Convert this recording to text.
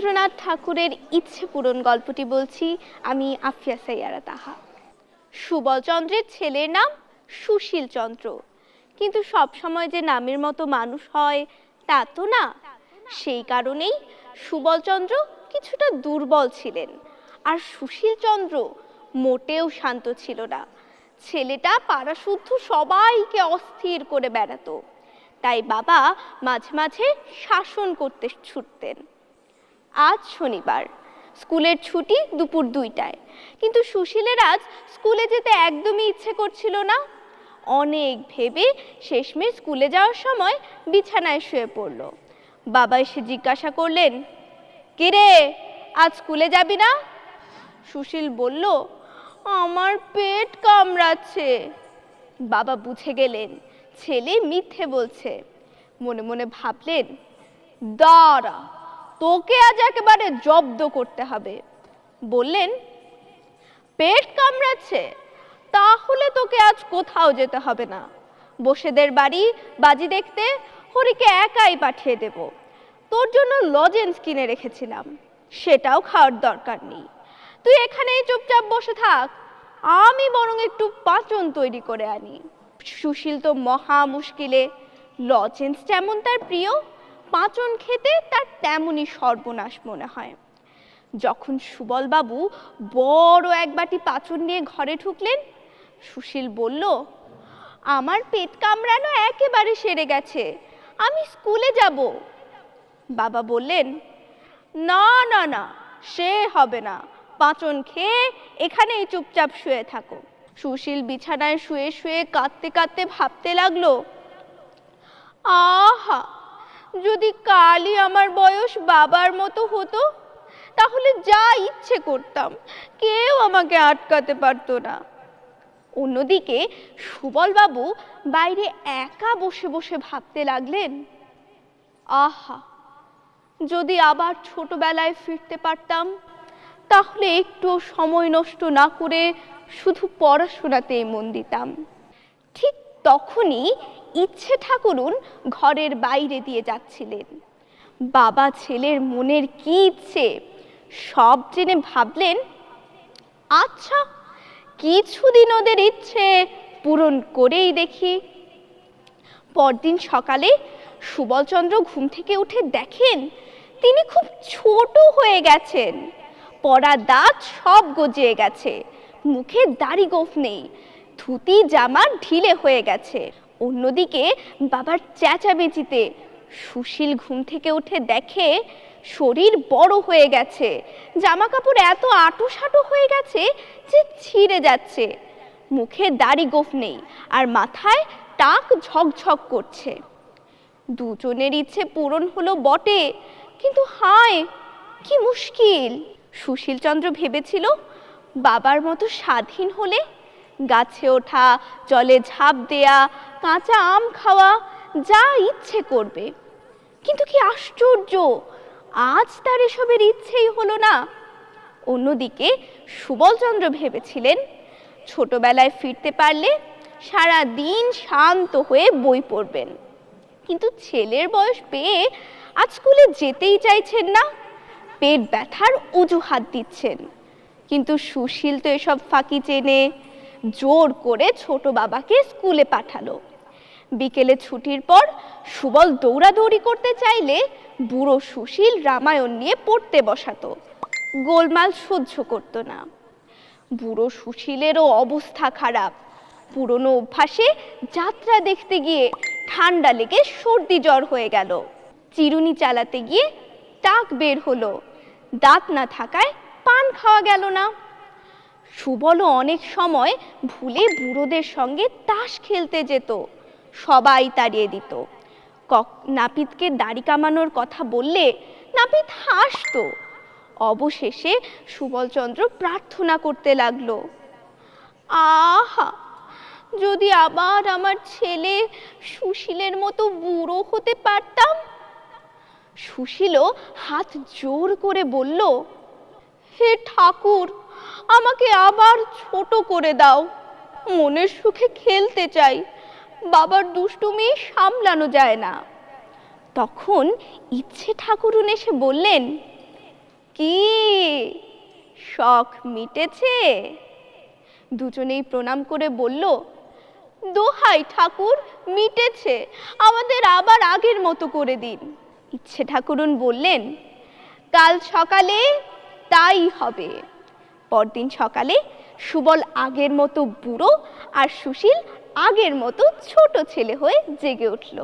রবীন্দ্রনাথ ঠাকুরের ইচ্ছে পূরণ গল্পটি বলছি আমি আফিয়া সাইয়ারা তাহা। সুবলচন্দ্রের ছেলের নাম সুশীল চন্দ্র। কিন্তু সব সময় যে নামের মতো মানুষ হয় তা তো না। সেই কারণেই সুবলচন্দ্র কিছুটা দুর্বল ছিলেন আর সুশীল চন্দ্র মোটেও শান্ত ছিল না। ছেলেটা পাড়াশুদ্ধ সবাইকে অস্থির করে বেড়াতো। তাই বাবা মাঝে মাঝে শাসন করতে ছুটতেন। আজ শনিবার। স্কুলের ছুটি দুপুর দুইটায়। কিন্তু সুশীলের আজ স্কুলে যেতে একদমই ইচ্ছে করছিল না। অনেক ভেবে শেষমেশ স্কুলে যাওয়ার সময় বিছানায় শুয়ে পড়ল। বাবা এসে জিজ্ঞাসা করলেন কিরে আজ স্কুলে যাবি না? সুশীল বলল, আমার পেট কামড়াচ্ছে। বাবা বুঝে গেলেন, ছেলে মিথ্যে বলছে। মনে মনে ভাবলেন, দাঁড়া তোকে আজ একেবারে জব্দ করতে হবে। বললেন, পেট কামড়াচ্ছে, তাহলে তোকে আজ কোথাও যেতে হবে না। বসেদের বাড়ি, বাজি দেখতে, হরিকে একাই পাঠিয়ে দেব। তোর জন্য লজেন্স কিনে রেখেছিলাম, সেটাও খাওয়ার দরকার নেই। তুই এখানেই চুপচাপ বসে থাক, আমি বরং একটু পাচন তৈরি করে আনি। সুশীল তো মহা মুশকিলে, লজেন্স যেমন তার প্রিয় পাচন খেতে তার তেমনই সর্বনাশ মনে হয়। যখন সুবলবাবু বড় এক বাটি পাচন নিয়ে ঘরে ঢুকলেন, সুশীল বলল, আমার পেট কামড়ানো একেবারে সেরে গেছে, আমি স্কুলে যাব। বাবা বললেন, না না না, সে হবে না, পাচন খেয়ে এখানেই চুপচাপ শুয়ে থাকো। সুশীল বিছানায় শুয়ে শুয়ে কাঁদতে কাঁদতে ভাবতে লাগল, আহা যদি কালই আমার বয়স বাবার মতো হতো, তাহলে যা ইচ্ছে করতাম, কেউ আমাকে আটকাতে পারতো না। অন্যদিকে সুবলবাবু বাইরে একা বসে বসে ভাবতে লাগলেন, আহা, যদি আবার ছোটবেলায় ফিরতে পারতাম, তাহলে একটু সময় নষ্ট না করে শুধু পড়াশোনাতেই মন দিতাম। ঠিক তখনই ইচ্ছে ঠাকুরুন ঘরের বাইরে দিয়ে যাচ্ছিলেন। বাবা ছেলের মনের কি ইচ্ছে, সব জেনে ভাবলেন আচ্ছা কিছুদিন ওদের ইচ্ছে পূরণ করেই দেখি। পরদিন সকালে সুবলচন্দ্র ঘুম থেকে উঠে দেখেন, তিনি খুব ছোট হয়ে গেছেন। পরা দাঁত সব গজিয়ে গেছে, মুখে দাড়ি গোফ নেই, ধুতি জামা ঢিলে হয়ে গেছে। অন্যদিকে বাবার চেঁচামেচিতে সুশীল ঘুম থেকে উঠে দেখে শরীর বড় হয়ে গেছে। জামা কাপড় এত আটো সাটো হয়ে গেছে যে ছিঁড়ে যাচ্ছে। মুখে দাড়ি গোফ নেই আর মাথায় টাক ঝকঝক করছে। দুজনের ইচ্ছে পূরণ হলো বটে, কিন্তু হায়, কি মুশকিল। সুশীলচন্দ্র ভেবেছিল, বাবার মতো স্বাধীন হলে গাছে ওঠা, জলে ঝাঁপ দেয়া, কাঁচা আম খাওয়া, যা ইচ্ছে করবে। কিন্তু কি আশ্চর্য, আজ তার এসবের ইচ্ছেই হলো না। অন্যদিকে সুবলচন্দ্র ভেবেছিলেন, ছোটবেলায় ফিরতে পারলে সারা দিন শান্ত হয়ে বই পড়বেন। কিন্তু ছেলের বয়স পেয়ে আজ স্কুলে যেতেই চাইছেন না। পেট ব্যথার অজুহাত দিচ্ছেন। কিন্তু সুশীল তো এসব ফাঁকি চেনে জোর করে ছোট বাবাকে স্কুলে পাঠালো। বিকেলে ছুটির পর সুবল দৌড়াদৌড়ি করতে চাইলে বুড়ো সুশীল রামায়ণ নিয়ে পড়তে বসাতো। গোলমাল সহ্য করতো না। বুড়ো সুশীলেরও অবস্থা খারাপ। পুরনো অভ্যাসে যাত্রা দেখতে গিয়ে ঠান্ডা লেগে সর্দি জ্বর হয়ে গেল। চিরুনি চালাতে গিয়ে টাক বের হলো। দাঁত না থাকায় পান খাওয়া গেল না। সুবলও অনেক সময় ভুলে বুড়োদের সঙ্গে তাস খেলতে যেত, সবাই তাড়িয়ে দিত। কক- নাপিতকে দাড়ি কামানোর কথা বললে নাপিত হাসতো। অবশেষে সুবলচন্দ্র প্রার্থনা করতে লাগল, আহা, যদি আবার আমার ছেলে সুশীলের মতো বুড়ো হতে পারতাম? সুশীলও হাত জোর করে বলল হে ঠাকুর, আমাকে আবার ছোট করে দাও। মনের সুখে খেলতে চাই। বাবার দুষ্টুমি সামলানো যায় না। তখন ইচ্ছে ঠাকুরুন এসে বললেন, কি? শখ মিটেছে? দুজনেই প্রণাম করে বলল, দোহাই ঠাকুর, মিটেছে। আমাদের আবার আগের মতো করে দিন। ইচ্ছে ঠাকুরুন বললেন, কাল সকালে তাই হবে। পরদিন সকালে সুবল আগের মতো বুড়ো আর সুশীল আগের মতো ছোট ছেলে হয়ে জেগে উঠল।